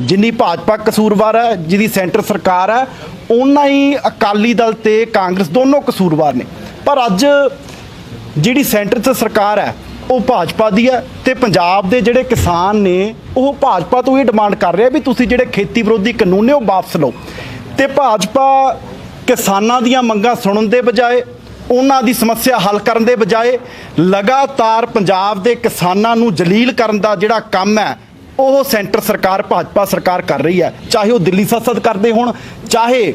ਜਿੰਨੀ ਭਾਜਪਾ ਕਸੂਰਵਾਰ ਹੈ, ਜਿਹਦੀ ਸੈਂਟਰ ਸਰਕਾਰ ਹੈ ਉਹਨਾਂ ਹੀ ਅਕਾਲੀ ਦਲ ਤੇ ਕਾਂਗਰਸ ਦੋਨੋਂ ਕਸੂਰਵਾਰ ਨੇ। ਪਰ ਅੱਜ ਜਿਹੜੀ ਸੈਂਟਰ 'ਚ ਸਰਕਾਰ ਹੈ, ਉਹ ਭਾਜਪਾ ਦੀ ਹੈ ਤੇ ਪੰਜਾਬ ਦੇ ਜਿਹੜੇ ਕਿਸਾਨ ਨੇ, ਉਹ ਭਾਜਪਾ ਤੋਂ ਇਹ ਡਿਮਾਂਡ ਕਰ ਰਹੇ ਆ ਵੀ ਤੁਸੀਂ ਜਿਹੜੇ ਖੇਤੀ ਵਿਰੋਧੀ ਕਾਨੂੰਨ ਨੇ, ਉਹ ਵਾਪਸ ਲਓ। ਤੇ ਭਾਜਪਾ ਕਿਸਾਨਾਂ ਦੀਆਂ ਮੰਗਾਂ ਸੁਣਨ ਦੇ ਬਜਾਏ, ਉਹਨਾਂ ਦੀ ਸਮੱਸਿਆ ਹੱਲ ਕਰਨ ਦੇ ਬਜਾਏ, ਲਗਾਤਾਰ ਪੰਜਾਬ ਦੇ ਕਿਸਾਨਾਂ ਨੂੰ ਜਲੀਲ ਕਰਨ ਦਾ ਜਿਹੜਾ ਕੰਮ ਹੈ ਉਹ ਸੈਂਟਰ ਸਰਕਾਰ, ਭਾਜਪਾ ਸਰਕਾਰ ਕਰ ਰਹੀ ਹੈ। ਚਾਹੇ ਉਹ ਦਿੱਲੀ ਸੰਸਦ ਕਰਦੇ ਹੋਣ, ਚਾਹੇ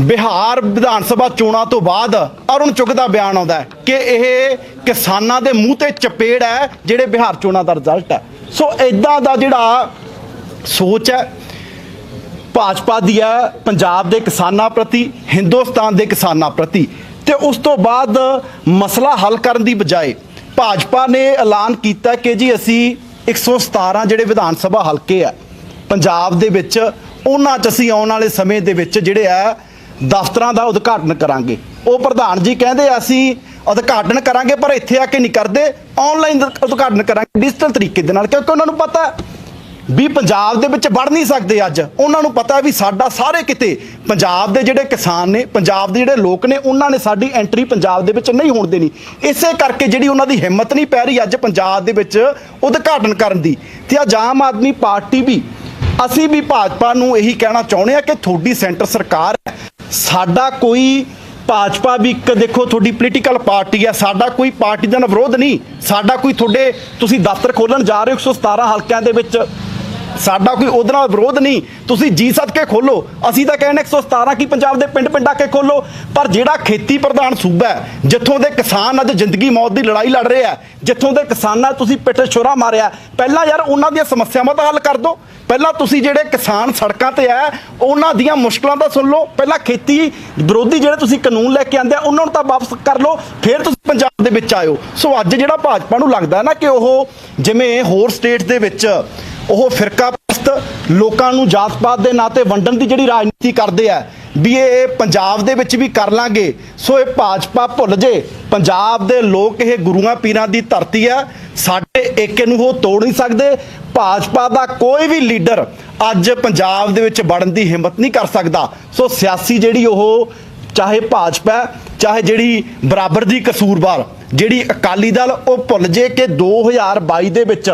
ਬਿਹਾਰ ਵਿਧਾਨ ਸਭਾ ਚੋਣਾਂ ਤੋਂ ਬਾਅਦ ਅਰੁਣ ਚੁੱਗ ਦਾ ਬਿਆਨ ਆਉਂਦਾ ਕਿ ਇਹ ਕਿਸਾਨਾਂ ਦੇ ਮੂੰਹ ਤੇ ਚਪੇੜ ਹੈ, ਜਿਹੜੇ ਬਿਹਾਰ ਚੋਣਾਂ ਦਾ ਰਿਜ਼ਲਟ ਹੈ। ਸੋ ਇਦਾਂ ਦਾ ਜਿਹੜਾ ਸੋਚ ਹੈ, ਭਾਜਪਾ ਦੀ ਹੈ, ਪੰਜਾਬ ਦੇ ਕਿਸਾਨਾਂ ਪ੍ਰਤੀ, ਹਿੰਦੁਸਤਾਨ ਦੇ ਕਿਸਾਨਾਂ ਪ੍ਰਤੀ। ਤੇ ਉਸ ਤੋਂ ਬਾਅਦ ਮਸਲਾ ਹੱਲ ਕਰਨ ਦੀ ਬਜਾਏ ਭਾਜਪਾ ਨੇ ਐਲਾਨ ਕੀਤਾ ਕਿ ਜੀ ਅਸੀਂ 117 ਜਿਹੜੇ ਵਿਧਾਨ ਸਭਾ ਹਲਕੇ ਆ, ਪੰਜਾਬ ਦੇ ਵਿੱਚ, ਉਹਨਾਂ 'ਚ ਅਸੀਂ ਆਉਣ ਵਾਲੇ ਸਮੇਂ ਦੇ ਵਿੱਚ ਜਿਹੜੇ ਆ, ਦਫ਼ਤਰਾਂ ਦਾ ਉਦਘਾਟਨ ਕਰਾਂਗੇ। ਉਹ ਪ੍ਰਧਾਨ ਜੀ ਕਹਿੰਦੇ ਅਸੀਂ ਉਦਘਾਟਨ ਕਰਾਂਗੇ, ਪਰ ਇੱਥੇ ਆ ਕੇ ਨਹੀਂ ਕਰਦੇ ਆਨਲਾਈਨ ਉਦਘਾਟਨ ਕਰਾਂਗੇ, ਡਿਜੀਟਲ ਤਰੀਕੇ ਦੇ ਨਾਲ, ਕਿਉਂਕਿ ਉਹਨਾਂ ਨੂੰ ਪਤਾ ਵੀ ਪੰਜਾਬ ਦੇ ਵਿੱਚ ਵੜ ਨਹੀਂ ਸਕਦੇ ਅੱਜ। ਉਹਨਾਂ ਨੂੰ ਪਤਾ ਵੀ ਸਾਡਾ ਸਾਰੇ ਕਿਤੇ ਪੰਜਾਬ ਦੇ ਜਿਹੜੇ ਕਿਸਾਨ ਨੇ, ਪੰਜਾਬ ਦੇ ਜਿਹੜੇ ਲੋਕ ਨੇ, ਉਹਨਾਂ ਨੇ ਸਾਡੀ ਐਂਟਰੀ ਪੰਜਾਬ ਦੇ ਵਿੱਚ ਨਹੀਂ ਹੋਣ ਦੇਣੀ। ਇਸੇ ਕਰਕੇ ਜਿਹੜੀ ਉਹਨਾਂ ਦੀ ਹਿੰਮਤ ਨਹੀਂ ਪੈ ਰਹੀ ਅੱਜ ਪੰਜਾਬ ਦੇ ਵਿੱਚ ਉਦਘਾਟਨ ਕਰਨ ਦੀ। ਤੇ ਅੱਜ ਆਮ ਆਦਮੀ ਪਾਰਟੀ ਵੀ, ਅਸੀਂ ਵੀ ਭਾਜਪਾ ਨੂੰ ਇਹੀ ਕਹਿਣਾ ਚਾਹੁੰਦੇ ਆ ਕਿ ਤੁਹਾਡੀ ਸੈਂਟਰ ਸਰਕਾਰ ਹੈ। ਸਾਡਾ ਕੋਈ ਭਾਜਪਾ ਵੀ ਇੱਕ ਦੇਖੋ ਤੁਹਾਡੀ ਪੋਲੀਟੀਕਲ ਪਾਰਟੀ ਹੈ, ਸਾਡਾ ਕੋਈ ਪਾਰਟੀ ਦਾ ਵਿਰੋਧ ਨਹੀਂ। ਸਾਡਾ ਕੋਈ ਤੁਹਾਡੇ, ਤੁਸੀਂ ਦਫ਼ਤਰ ਖੋਲਣ ਜਾ ਰਹੇ ਹੋ 117 ਹਲਕਿਆਂ ਦੇ ਵਿੱਚ। ਸਾਡਾ ਕੋਈ ਉਹਦੇ ਨਾਲ ਵਿਰੋਧ ਨਹੀਂ। ਤੁਸੀਂ ਜੀ ਸੱਦ ਕੇ ਖੋਲੋ। ਅਸੀਂ ਤਾਂ ਕਹਿੰਦੇ 117 ਕੀ ਪੰਜਾਬ ਦੇ ਪਿੰਡ ਪਿੰਡਾਂ ਕੇ ਖੋਲੋ। ਪਰ ਜਿਹੜਾ ਖੇਤੀ ਪ੍ਰਧਾਨ ਸੂਬਾ ਹੈ, ਜਿੱਥੋਂ ਦੇ ਕਿਸਾਨ ਅੱਜ ਜ਼ਿੰਦਗੀ ਮੌਤ ਦੀ ਲੜਾਈ ਲੜ ਰਹੇ ਆ, ਜਿੱਥੋਂ ਦੇ ਕਿਸਾਨਾਂ ਤੁਸੀਂ ਪਿੱਠ ਛੁਰਾ ਮਾਰਿਆ, ਪਹਿਲਾਂ ਯਾਰ ਉਹਨਾਂ ਦੀਆਂ ਸਮੱਸਿਆਵਾਂ ਦਾ ਹੱਲ ਕਰ ਦਿਓ। ਪਹਿਲਾਂ ਤੁਸੀਂ ਜਿਹੜੇ ਕਿਸਾਨ ਸੜਕਾਂ ਤੇ ਆ, ਉਹਨਾਂ ਦੀਆਂ ਮੁਸ਼ਕਲਾਂ ਤਾਂ ਸੁਣ ਲਓ। ਪਹਿਲਾਂ ਖੇਤੀ ਵਿਰੋਧੀ ਜਿਹੜੇ ਤੁਸੀਂ ਕਾਨੂੰਨ ਲੈ ਕੇ ਆਂਦੇ ਆ, ਉਹਨਾਂ ਨੂੰ ਤਾਂ ਵਾਪਸ ਕਰ ਲਓ। ਫਿਰ ਤੁਸੀਂ ਪੰਜਾਬ ਦੇ ਵਿੱਚ ਆਇਓ। ਸੋ ਅੱਜ ਜਿਹੜਾ ਭਾਜਪਾ ਨੂੰ ਲੱਗਦਾ ਨਾ ਕਿ ਉਹ ਜਿਵੇਂ ਹੋਰ ਸਟੇਟ ਦੇ ਵਿੱਚ ਉਹ ਫਿਰਕਾ ਪ੍ਰਸਤ ਲੋਕਾਂ ਨੂੰ ਜਾਤ ਪਾਤ ਦੇ ਨਾਂ ਤੇ ਵੰਡਣ ਦੀ ਜਿਹੜੀ ਰਾਜਨੀਤੀ ਕਰਦੇ ਆ, ਵੀ ਇਹ ਪੰਜਾਬ ਦੇ ਵਿੱਚ ਵੀ ਕਰ ਲਾਂਗੇ। ਸੋ ਇਹ ਭਾਜਪਾ ਭੁੱਲ ਜੇ। ਪੰਜਾਬ ਦੇ ਲੋਕ ਇਹ ਗੁਰੂਆਂ ਪੀਰਾਂ ਦੀ ਧਰਤੀ ਆ। ਸਾਡੇ ਏਕੇ ਨੂੰ ਉਹ ਤੋੜ ਨਹੀਂ ਸਕਦੇ। ਭਾਜਪਾ ਦਾ ਕੋਈ ਵੀ ਲੀਡਰ ਅੱਜ ਪੰਜਾਬ ਦੇ ਵਿੱਚ ਵੜਨ ਦੀ ਹਿੰਮਤ ਨਹੀਂ ਕਰ ਸਕਦਾ। ਸੋ ਸਿਆਸੀ ਜਿਹੜੀ ਉਹ, ਚਾਹੇ ਭਾਜਪਾ ਚਾਹੇ ਜਿਹੜੀ ਬਰਾਬਰ ਦੀ ਕਸੂਰਵਾਰ, ਜਿਹੜੀ ਅਕਾਲੀ ਦਲ, ਉਹ ਭੁੱਲ ਜੇ ਕਿ 2022 ਦੇ ਵਿੱਚ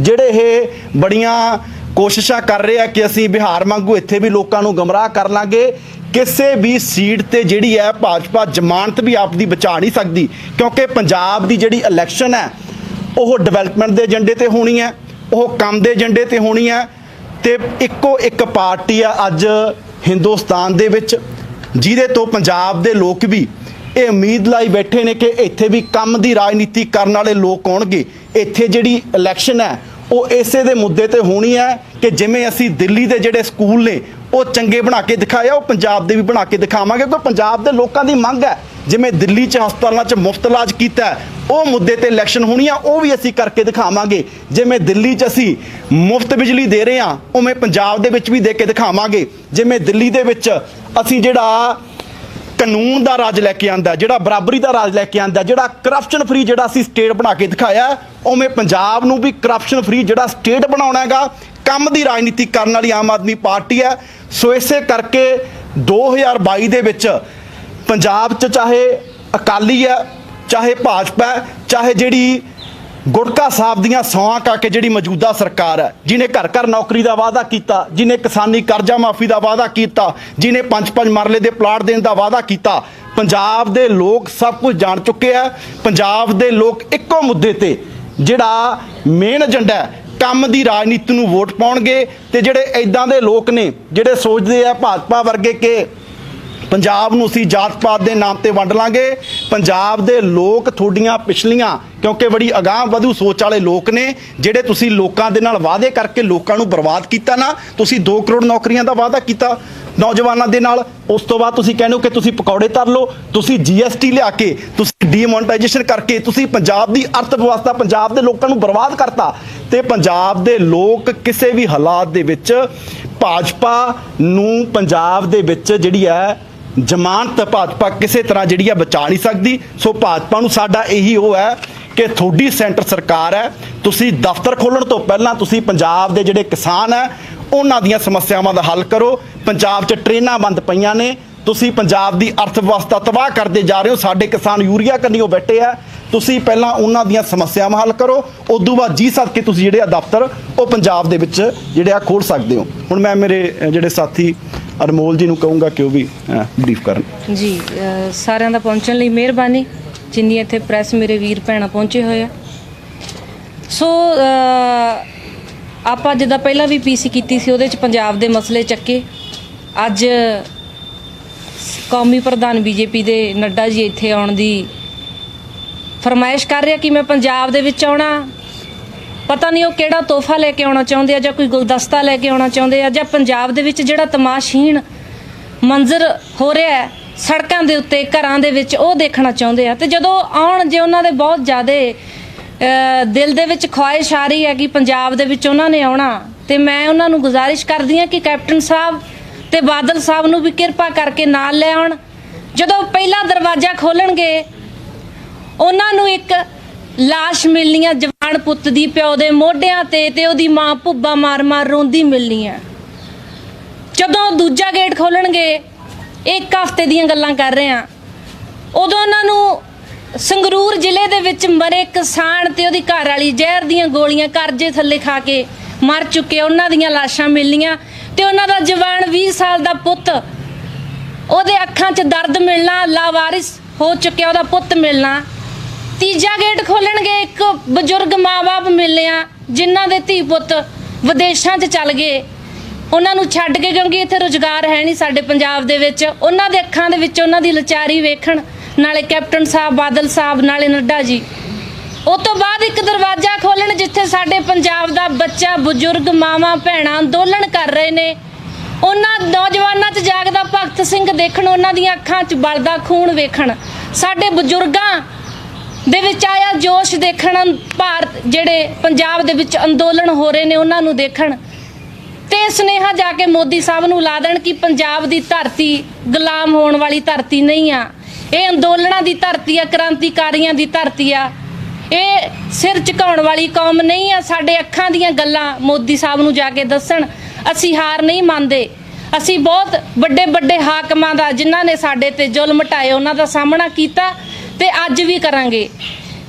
ਜਿਹੜੇ ਇਹ ਬੜੀਆਂ ਕੋਸ਼ਿਸ਼ਾਂ ਕਰ ਰਹੇ ਆ ਕਿ ਅਸੀਂ ਬਿਹਾਰ ਵਾਂਗੂ ਇੱਥੇ ਵੀ ਲੋਕਾਂ ਨੂੰ ਗਮਰਾਹ ਕਰ ਲਾਂਗੇ, ਕਿਸੇ ਵੀ ਸੀਟ ਤੇ ਜਿਹੜੀ ਹੈ ਭਾਜਪਾ ਜ਼ਮਾਨਤ ਵੀ ਆਪਦੀ ਬਚਾ ਨਹੀਂ ਸਕਦੀ, ਕਿਉਂਕਿ ਪੰਜਾਬ ਦੀ ਜਿਹੜੀ ਇਲੈਕਸ਼ਨ ਹੈ, ਉਹ ਡਿਵੈਲਪਮੈਂਟ ਦੇ ਏਜੰਡੇ ਤੇ ਹੋਣੀ ਹੈ, ਉਹ ਕੰਮ ਦੇ ਏਜੰਡੇ ਤੇ ਹੋਣੀ ਹੈ, ਤੇ ਇੱਕੋ ਇੱਕ ਪਾਰਟੀ ਆ ਅੱਜ ਹਿੰਦੁਸਤਾਨ ਦੇ ਵਿੱਚ, ਜਿਹਦੇ ਤੋਂ ਪੰਜਾਬ ਦੇ ਲੋਕ ਵੀ ਇਹ ਉਮੀਦ ਲਾਈ ਬੈਠੇ ਨੇ ਕਿ ਇੱਥੇ ਵੀ ਕੰਮ ਦੀ ਰਾਜਨੀਤੀ ਕਰਨ ਵਾਲੇ ਲੋਕ ਆਉਣਗੇ। ਇੱਥੇ ਜਿਹੜੀ ਇਲੈਕਸ਼ਨ ਹੈ, ਉਹ ਇਸੇ ਦੇ ਮੁੱਦੇ ਤੇ ਹੋਣੀ ਹੈ ਕਿ ਜਿਵੇਂ ਅਸੀਂ ਦਿੱਲੀ ਦੇ ਜਿਹੜੇ ਸਕੂਲ ਨੇ, ਉਹ ਚੰਗੇ ਬਣਾ ਕੇ ਦਿਖਾਇਆ, ਉਹ ਪੰਜਾਬ ਦੇ ਵੀ ਬਣਾ ਕੇ ਦਿਖਾਵਾਂਗੇ, ਕਿਉਂਕਿ ਪੰਜਾਬ ਦੇ ਲੋਕਾਂ ਦੀ ਮੰਗ ਹੈ। ਜਿਵੇਂ ਦਿੱਲੀ 'ਚ ਹਸਪਤਾਲਾਂ 'ਚ ਮੁਫਤ ਇਲਾਜ ਕੀਤਾ ਉਹ ਮੁੱਦੇ ਤੇ ਇਲੈਕਸ਼ਨ ਹੋਣੀ ਆ, ਉਹ ਵੀ ਅਸੀਂ ਕਰਕੇ ਦਿਖਾਵਾਂਗੇ। ਜਿਵੇਂ ਦਿੱਲੀ 'ਚ ਅਸੀਂ ਮੁਫਤ ਬਿਜਲੀ ਦੇ ਰਹੇ ਹਾਂ, ਉਵੇਂ ਪੰਜਾਬ ਦੇ ਵਿੱਚ ਵੀ ਦੇ ਕੇ ਦਿਖਾਵਾਂਗੇ। ਜਿਵੇਂ ਦਿੱਲੀ ਦੇ ਵਿੱਚ ਅਸੀਂ ਜਿਹੜਾ ਕਾਨੂੰਨ ਦਾ ਰਾਜ ਲੈ ਕੇ ਆਂਦਾ, ਜਿਹੜਾ ਬਰਾਬਰੀ ਦਾ ਰਾਜ ਲੈ ਕੇ ਆਂਦਾ, ਜਿਹੜਾ ਕਰਪਸ਼ਨ ਫਰੀ ਜਿਹੜਾ ਅਸੀਂ ਸਟੇਟ ਬਣਾ ਕੇ ਦਿਖਾਇਆ, ਉਵੇਂ ਪੰਜਾਬ ਨੂੰ ਵੀ ਕਰਪਸ਼ਨ ਫਰੀ ਜਿਹੜਾ ਸਟੇਟ ਬਣਾਉਣਾ ਹੈਗਾ, ਕੰਮ ਦੀ ਰਾਜਨੀਤੀ ਕਰਨ ਵਾਲੀ ਆਮ ਆਦਮੀ ਪਾਰਟੀ ਹੈ। ਸੋ ਇਸੇ ਕਰਕੇ 2022 ਦੇ ਵਿੱਚ ਪੰਜਾਬ 'ਚ ਚਾਹੇ ਅਕਾਲੀ ਹੈ, ਚਾਹੇ ਭਾਜਪਾ ਚਾਹੇ ਜਿਹੜੀ ਗੁਟਕਾ ਸਾਹਿਬ ਦੀਆਂ ਸੌਆਂ ਕਾ ਕੇ ਜਿਹੜੀ ਮੌਜੂਦਾ ਸਰਕਾਰ ਹੈ ਜਿਨੇ ਘਰ ਘਰ ਨੌਕਰੀ ਦਾ ਵਾਅਦਾ ਕੀਤਾ ਜਿਨੇ ਕਿਸਾਨੀ ਕਰਜ਼ਾ ਮਾਫੀ ਦਾ ਵਾਅਦਾ ਕੀਤਾ ਜਿਨੇ ਪੰਜ ਪੰਜ ਮਰਲੇ ਦੇ ਪਲਾਟ ਦੇਣ ਦਾ ਵਾਅਦਾ ਕੀਤਾ, ਪੰਜਾਬ ਦੇ ਲੋਕ ਸਭ ਕੁਝ ਜਾਣ ਚੁੱਕੇ ਆ। ਪੰਜਾਬ ਦੇ ਲੋਕ ਇੱਕੋ ਮੁੱਦੇ ਤੇ ਜਿਹੜਾ ਮੇਨ ਏਜੰਡਾ ਹੈ, ਕੰਮ ਦੀ ਰਾਜਨੀਤੀ ਨੂੰ ਵੋਟ ਪਾਉਣਗੇ ਤੇ ਜਿਹੜੇ ਐਦਾਂ ਦੇ ਲੋਕ ਨੇ, ਜਿਹੜੇ ਸੋਚਦੇ ਆ ਭਾਜਪਾ ਵਰਗੇ ਕਿ ਪੰਜਾਬ ਨੂੰ ਅਸੀਂ ਜਾਤ ਪਾਤ ਦੇ ਨਾਮ ਤੇ ਵੰਡ ਲਾਂਗੇ। ਪੰਜਾਬ ਦੇ ਲੋਕ ਤੁਹਾਡੀਆਂ ਪਿਛਲੀਆਂ, ਕਿਉਂਕਿ ਬੜੀ ਅਗਾਹ ਵਧੂ ਸੋਚ ਵਾਲੇ ਲੋਕ ਨੇ, ਜਿਹੜੇ ਤੁਸੀਂ ਲੋਕਾਂ ਦੇ ਨਾਲ ਵਾਅਦੇ ਕਰਕੇ ਲੋਕਾਂ ਨੂੰ ਬਰਬਾਦ ਕੀਤਾ ਨਾ, ਤੁਸੀਂ 2 ਕਰੋੜ ਨੌਕਰੀਆਂ ਦਾ ਵਾਅਦਾ ਕੀਤਾ ਨੌਜਵਾਨਾਂ ਦੇ ਨਾਲ। ਉਸ ਤੋਂ ਬਾਅਦ ਤੁਸੀਂ ਕਹਿੰਦੇ ਹੋ ਕਿ ਤੁਸੀਂ ਪਕੌੜੇ ਤਰ ਲਓ, ਤੁਸੀਂ ਜੀਐਸਟੀ ਲਿਆ ਕੇ, ਤੁਸੀਂ ਡੀਮੋਨਟਾਈਜੇਸ਼ਨ ਕਰਕੇ, ਤੁਸੀਂ ਪੰਜਾਬ ਦੀ ਅਰਥ ਵਿਵਸਥਾ ਪੰਜਾਬ ਦੇ ਲੋਕਾਂ ਨੂੰ ਬਰਬਾਦ ਕਰਤਾ। ਤੇ ਪੰਜਾਬ ਦੇ ਲੋਕ ਕਿਸੇ ਵੀ ਹਾਲਾਤ ਦੇ ਵਿੱਚ ਭਾਜਪਾ ਨੂੰ ਪੰਜਾਬ ਦੇ ਵਿੱਚ ਜਿਹੜੀ ਹੈ ਜ਼ਮਾਨਤ ਭਾਜਪਾ ਕਿਸੇ ਤਰ੍ਹਾਂ ਜਿਹੜੀ ਆ ਬਚਾ ਨਹੀਂ ਸਕਦੀ। ਸੋ ਭਾਜਪਾ ਨੂੰ ਸਾਡਾ ਇਹੀ ਉਹ ਹੈ ਕਿ ਤੁਹਾਡੀ ਸੈਂਟਰ ਸਰਕਾਰ ਹੈ, ਤੁਸੀਂ ਦਫ਼ਤਰ ਖੋਲਣ ਤੋਂ ਪਹਿਲਾਂ ਤੁਸੀਂ ਪੰਜਾਬ ਦੇ ਜਿਹੜੇ ਕਿਸਾਨ ਹੈ, ਉਹਨਾਂ ਦੀਆਂ ਸਮੱਸਿਆਵਾਂ ਦਾ ਹੱਲ ਕਰੋ। ਪੰਜਾਬ 'ਚ ਟ੍ਰੇਨਾਂ ਬੰਦ ਪਈਆਂ ਨੇ, ਤੁਸੀਂ ਪੰਜਾਬ ਦੀ ਅਰਥ ਵਿਵਸਥਾ ਤਬਾਹ ਕਰਦੇ ਜਾ ਰਹੇ ਹੋ। ਸਾਡੇ ਕਿਸਾਨ ਯੂਰੀਆ ਕੰਨੀਓ ਬੈਠੇ ਆ। ਤੁਸੀਂ ਪਹਿਲਾਂ ਉਹਨਾਂ ਦੀਆਂ ਸਮੱਸਿਆਵਾਂ ਹੱਲ ਕਰੋ। ਉਦੋਂ ਬਾਅਦ ਜੀ ਸਦਕੇ ਤੁਸੀਂ ਜਿਹੜੇ ਆ ਦਫ਼ਤਰ, ਉਹ ਪੰਜਾਬ ਦੇ ਵਿੱਚ ਜਿਹੜੇ ਆ ਖੋਲ ਸਕਦੇ ਹੋ। ਹੁਣ ਮੈਂ ਮੇਰੇ ਜਿਹੜੇ ਸਾਥੀ ਅਰਮੋਲ ਜੀ ਨੂੰ ਕਹੂੰਗਾ ਕਿ ਉਹ ਵੀ ਬਰੀਫ ਕਰਨ। ਜੀ ਸਾਰਿਆਂ ਦਾ ਪਹੁੰਚਣ ਲਈ ਮਿਹਰਬਾਨੀ, ਜਿੰਨੀ ਇੱਥੇ ਪ੍ਰੈਸ ਮੇਰੇ ਵੀਰ ਭੈਣਾਂ ਪਹੁੰਚੇ ਹੋਏ ਆ। ਸੋ ਆਪਾਂ ਜਿੱਦਾਂ ਪਹਿਲਾਂ ਵੀ ਪੀਸੀ ਕੀਤੀ ਸੀ, ਉਹਦੇ ਚ ਪੰਜਾਬ ਦੇ ਮਸਲੇ ਚੱਕੇ। ਅੱਜ ਕੌਮੀ ਪ੍ਰਧਾਨ ਬੀਜੇਪੀ ਦੇ ਨੱਡਾ ਜੀ ਇੱਥੇ ਆਉਣ ਦੀ ਫਰਮਾਇਸ਼ ਕਰ ਰਿਹਾ ਕਿ ਮੈਂ ਪੰਜਾਬ ਦੇ ਵਿੱਚ ਆਉਣਾ ਪਤਾ ਨਹੀਂ ਉਹ ਕਿਹੜਾ ਤੋਹਫਾ ਲੈ ਕੇ ਆਉਣਾ ਚਾਹੁੰਦੇ ਆ ਜਾਂ ਕੋਈ ਗੁਲਦਸਤਾ ਲੈ ਕੇ ਆਉਣਾ ਚਾਹੁੰਦੇ ਆ ਜਾਂ ਪੰਜਾਬ ਦੇ ਵਿੱਚ ਜਿਹੜਾ ਤਮਾਸ਼ਹੀਣ ਮੰਜ਼ਰ ਹੋ ਰਿਹਾ ਹੈ, ਸੜਕਾਂ ਦੇ ਉੱਤੇ, ਘਰਾਂ ਦੇ ਵਿੱਚ ਉਹ ਦੇਖਣਾ ਚਾਹੁੰਦੇ ਆ। ਤੇ ਜਦੋਂ ਆਉਣ ਜੇ ਉਹਨਾਂ ਦੇ ਬਹੁਤ ਜ਼ਿਆਦਾ ਦਿਲ ਦੇ ਵਿੱਚ ਖੁਆਇਸ਼ ਆ ਰਹੀ ਹੈ ਕਿ ਪੰਜਾਬ ਦੇ ਵਿੱਚ ਉਹਨਾਂ ਨੇ ਆਉਣਾ, ਤੇ ਮੈਂ ਉਹਨਾਂ ਨੂੰ ਗੁਜ਼ਾਰਿਸ਼ ਕਰਦੀ ਹਾਂ ਕਿ ਕੈਪਟਨ ਸਾਹਿਬ ਤੇ ਬਾਦਲ ਸਾਹਿਬ ਨੂੰ ਵੀ ਕਿਰਪਾ ਕਰਕੇ ਨਾਲ ਲੈ ਆਉਣ। ਜਦੋਂ ਪਹਿਲਾ ਦਰਵਾਜ਼ਾ ਖੋਲਣਗੇ, ਉਹਨਾਂ ਨੂੰ ਇੱਕ ਲਾਸ਼ ਮਿਲਣੀ ਆ ਅਣਪੁੱਤ ਦੀ ਪਿਓ ਦੇ ਮੋਢਿਆਂ ਤੇ ਤੇ ਉਹਦੀ ਮਾਂ ਭੁੱਬਾ ਮਾਰ-ਮਾਰ ਰੋਂਦੀ ਮਿਲਣੀ ਆ ਜਦੋਂ ਦੂਜਾ ਗੇਟ ਖੋਲਣਗੇ, ਇੱਕ ਹਫ਼ਤੇ ਦੀਆਂ ਗੱਲਾਂ ਕਰ ਰਹੇ ਆ। ਉਦੋਂ ਉਹਨਾਂ ਨੂੰ ਸੰਗਰੂਰ ਜ਼ਿਲ੍ਹੇ ਦੇ ਵਿੱਚ ਮਰੇ ਕਿਸਾਨ ਤੇ ਉਹਦੀ ਘਰ ਵਾਲੀ ਜ਼ਹਿਰ ਦੀਆਂ ਗੋਲੀਆਂ ਕਰਜ਼ੇ ਥੱਲੇ ਖਾ ਕੇ ਮਰ ਚੁੱਕੇ। ਉਹਨਾਂ ਦੀਆਂ ਲਾਸ਼ਾਂ ਮਿਲਣੀਆਂ ਤੇ ਉਹਨਾਂ ਦਾ ਜਵਾਨ 20 ਸਾਲ ਦਾ ਪੁੱਤ, ਉਹਦੇ ਅੱਖਾਂ 'ਚ ਦਰਦ ਮਿਲਣਾ, ਲਾਵਾਰਿਸ ਹੋ ਚੁੱਕਿਆ ਉਹਦਾ ਪੁੱਤ ਮਿਲਣਾ। ਤੀਜਾ ਗੇਟ ਖੋਲਣਗੇ, ਇੱਕ ਬਜ਼ੁਰਗ ਮਾਪੇ ਮਿਲਨੇ ਆ, ਜਿਨ੍ਹਾਂ ਦੇ ਧੀ ਪੁੱਤ ਵਿਦੇਸ਼ਾਂ 'ਚ ਚੱਲ ਗਏ। ਉਹਨਾਂ ਨੂੰ ਛੱਡ ਕੇ ਕਿਉਂਕਿ ਇੱਥੇ ਰੁਜ਼ਗਾਰ ਹੈ ਨਹੀਂ ਸਾਡੇ ਪੰਜਾਬ ਦੇ ਵਿੱਚ। ਉਹਨਾਂ ਦੇ ਅੱਖਾਂ ਦੇ ਵਿੱਚ ਉਹਨਾਂ ਦੀ ਲਾਚਾਰੀ ਵੇਖਣ, ਨਾਲੇ ਕੈਪਟਨ ਸਾਹਿਬ, ਬਾਦਲ ਸਾਹਿਬ, ਨਾਲੇ ਨੱਡਾ ਜੀ। ਉਸ ਤੋਂ ਬਾਅਦ ਇੱਕ ਦਰਵਾਜ਼ਾ ਖੋਲਣ ਜਿੱਥੇ ਸਾਡੇ ਪੰਜਾਬ ਦਾ ਬੱਚਾ, ਬਜ਼ੁਰਗ ਮਾਵਾਂ, ਭੈਣਾਂ ਅੰਦੋਲਨ ਕਰ ਰਹੇ ਨੇ। ਉਹਨਾਂ ਨੌਜਵਾਨਾਂ 'ਚ ਜਾਗਦਾ ਭਗਤ ਸਿੰਘ ਦੇਖਣ, ਉਹਨਾਂ ਦੀਆਂ ਅੱਖਾਂ 'ਚ ਬਲਦਾ ਖੂਨ ਵੇਖਣ। ਸਾਡੇ ਬਜ਼ੁਰਗਾਂ ਦੇ ਵਿੱਚ ਆਇਆ, ਜੋਸ਼ ਦੇਖਣ, ਭਾਰਤ ਜਿਹੜੇ ਪੰਜਾਬ ਦੇ ਵਿੱਚ ਅੰਦੋਲਨ ਹੋ ਰਹੇ ਨੇ, ਉਹਨਾਂ ਨੂੰ ਦੇਖਣ। ਤੇ ਸੁਨੇਹਾ ਜਾ ਕੇ ਮੋਦੀ ਸਾਹਿਬ ਨੂੰ ਲਾ ਦੇਣ ਕਿ ਪੰਜਾਬ ਦੀ ਧਰਤੀ ਗੁਲਾਮ ਹੋਣ ਵਾਲੀ ਧਰਤੀ ਨਹੀਂ ਆ। ਇਹ ਅੰਦੋਲਨਾਂ ਦੀ ਧਰਤੀ ਆ, ਕ੍ਰਾਂਤੀਕਾਰੀਆਂ ਦੀ ਧਰਤੀ ਆ। ਇਹ ਸਿਰ ਝੁਕਾਉਣ ਵਾਲੀ ਕੌਮ ਨਹੀਂ ਆ। ਸਾਡੇ ਅੱਖਾਂ ਦੀਆਂ ਗੱਲਾਂ ਮੋਦੀ ਸਾਹਿਬ ਨੂੰ ਜਾ ਕੇ ਦੱਸਣ, ਅਸੀਂ ਹਾਰ ਨਹੀਂ ਮੰਨਦੇ। ਅਸੀਂ ਬਹੁਤ ਵੱਡੇ ਵੱਡੇ ਹਾਕਮਾਂ ਦਾ, ਜਿਨ੍ਹਾਂ ਨੇ ਸਾਡੇ ਤੇ ਜ਼ੁਲਮ ਢਾਏ, ਉਹਨਾਂ ਦਾ ਸਾਹਮਣਾ ਕੀਤਾ। ਤੇ ਅੱਜ ਵੀ ਕਰਾਂਗੇ।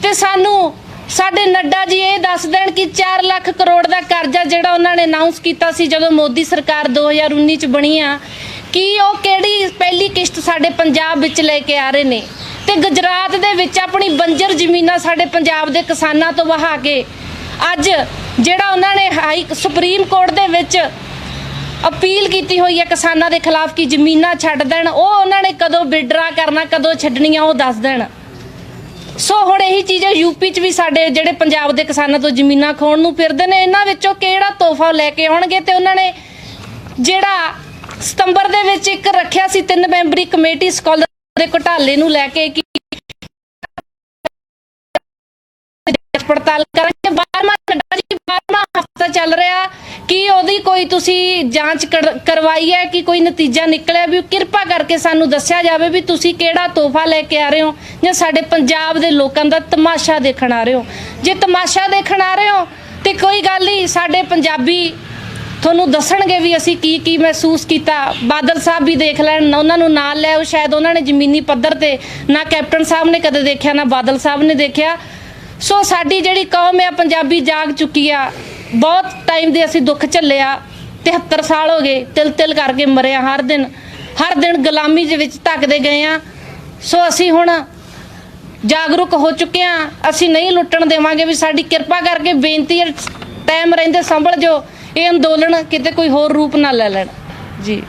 ਤੇ ਸਾਨੂੰ ਸਾਡੇ ਨੱਡਾ ਜੀ ਇਹ ਦੱਸ ਦੇਣ ਕਿ 4 ਲੱਖ ਕਰੋੜ ਦਾ ਕਰਜ਼ਾ ਜਿਹੜਾ ਉਹਨਾਂ ਨੇ ਅਨਾਉਂਸ ਕੀਤਾ ਸੀ ਜਦੋਂ ਮੋਦੀ ਸਰਕਾਰ 2019 ਚ ਬਣੀ ਆ, ਕੀ ਉਹ ਕਿਹੜੀ ਪਹਿਲੀ ਕਿਸ਼ਤ ਸਾਡੇ ਪੰਜਾਬ ਵਿੱਚ ਲੈ ਕੇ ਆ ਰਹੇ ਨੇ। ਤੇ ਗੁਜਰਾਤ ਦੇ ਵਿੱਚ ਆਪਣੀ ਬੰਜਰ ਜ਼ਮੀਨਾਂ ਸਾਡੇ ਪੰਜਾਬ ਦੇ ਕਿਸਾਨਾਂ ਤੋਂ ਵਹਾ ਕੇ ਅੱਜ ਜਿਹੜਾ ਉਹਨਾਂ ਨੇ ਹਾਈ ਸੁਪਰੀਮ ਕੋਰਟ ਦੇ ਵਿੱਚ ਅਪੀਲ ਕੀਤੀ ਹੋਈ ਹੈ ਕਿਸਾਨਾਂ ਦੇ ਖਿਲਾਫ ਕਿ ਜ਼ਮੀਨਾਂ ਛੱਡ ਦੇਣ, ਉਹ ਉਹਨਾਂ ਨੇ ਕਦੋਂ ਵਿਡਰਾ ਕਰਨਾ, ਕਦੋਂ ਛੱਡਣੀਆਂ ਉਹ ਦੱਸ ਦੇਣ। ਸੋ ਹੁਣ ਇਹੀ ਚੀਜ਼ ਯੂਪੀ 'ਚ ਵੀ ਸਾਡੇ ਜਿਹੜੇ ਪੰਜਾਬ ਦੇ ਕਿਸਾਨਾਂ ਤੋਂ ਜ਼ਮੀਨਾਂ ਖੋਣ ਨੂੰ ਫਿਰਦੇ ਨੇ, ਇਹਨਾਂ ਵਿੱਚੋਂ ਕਿਹੜਾ ਤੋਹਫਾ ਲੈ ਕੇ ਆਉਣਗੇ? ਤੇ ਉਹਨਾਂ ਨੇ ਜਿਹੜਾ ਸਤੰਬਰ ਦੇ ਵਿੱਚ ਇੱਕ ਰੱਖਿਆ ਸੀ ਤਿੰਨ ਮੈਂਬਰੀ ਕਮੇਟੀ ਸਕਾਲਰ ਦੇ ਘੁਟਾਲੇ ਨੂੰ ਲੈ ਕੇ ਕਿ ਪੜਤਾਲ ਕਰਾਂਗੇ 12ਵਾਂ ਨੱਡਾ ਜੀ 12ਵਾਂ ਹਫਤਾ ਚੱਲ ਰਿਹਾ, ਕੀ ਉਹਦੀ ਕੋਈ ਤੁਸੀਂ ਜਾਂਚ ਕਰਵਾਈ ਹੈ ਕਿ ਕੋਈ ਨਤੀਜਾ ਨਿਕਲਿਆ ਵੀ ਕਿਰਪਾ ਕਰਕੇ ਸਾਨੂੰ ਦੱਸਿਆ ਜਾਵੇ ਵੀ ਤੁਸੀਂ ਕਿਹੜਾ ਤੋਹਫਾ ਲੈ ਕੇ ਆ ਰਹੇ ਹੋ ਜਾਂ ਸਾਡੇ ਪੰਜਾਬ ਦੇ ਲੋਕਾਂ ਦਾ ਤਮਾਸ਼ਾ ਦੇਖਣ ਆ ਰਹੇ ਹੋ? ਜੇ ਤਮਾਸ਼ਾ ਦੇਖਣ ਆ ਰਹੇ ਹੋ, ਤੇ ਕੋਈ ਗੱਲ ਨਹੀਂ, ਸਾਡੇ ਪੰਜਾਬੀ ਤੁਹਾਨੂੰ ਦੱਸਣਗੇ ਵੀ ਅਸੀਂ ਕੀ ਕੀ ਮਹਿਸੂਸ ਕੀਤਾ। ਬਾਦਲ ਸਾਹਿਬ ਵੀ ਦੇਖ ਲੈਣ ਉਹਨਾਂ ਨੂੰ ਨਾਲ ਲੈ ਆਓ, ਸ਼ਾਇਦ ਉਹਨਾਂ ਨੇ ਜ਼ਮੀਨੀ ਪੱਧਰ ਤੇ ਨਾ ਕੈਪਟਨ ਸਾਹਿਬ ਨੇ ਕਦੇ ਦੇਖਿਆ, ਨਾ ਬਾਦਲ ਸਾਹਿਬ ਨੇ ਦੇਖਿਆ। ਸੋ ਸਾਡੀ ਜਿਹੜੀ ਕੌਮ ਆ, ਪੰਜਾਬੀ ਜਾਗ ਚੁੱਕੀ ਆ। ਬਹੁਤ ਟਾਈਮ ਦੇ ਅਸੀਂ ਦੁੱਖ ਝੱਲਿਆ 73 ਸਾਲ ਹੋ ਗਏ, ਤਿਲ ਤਿਲ ਕਰਕੇ ਮਰਿਆ ਹਰ ਦਿਨ। ਹਰ ਦਿਨ ਗੁਲਾਮੀ ਦੇ ਵਿੱਚ ਧੱਕਦੇ ਗਏ ਆ ਸੋ ਅਸੀਂ ਹੁਣ ਜਾਗਰੂਕ ਹੋ ਚੁੱਕੇ ਆ ਅਸੀਂ ਨਹੀਂ ਲੁੱਟਣ ਦੇਵਾਂਗੇ ਵੀ ਸਾਡੀ ਕਿਰਪਾ ਕਰਕੇ ਬੇਨਤੀ ਹੈ, ਟਾਈਮ ਰਹਿੰਦੇ ਸੰਭਲ ਜੋ ਇਹ ਅੰਦੋਲਨ ਕਿਤੇ ਕੋਈ ਹੋਰ ਰੂਪ ਨਾ ਲੈ ਲੈਣ। ਜੀ।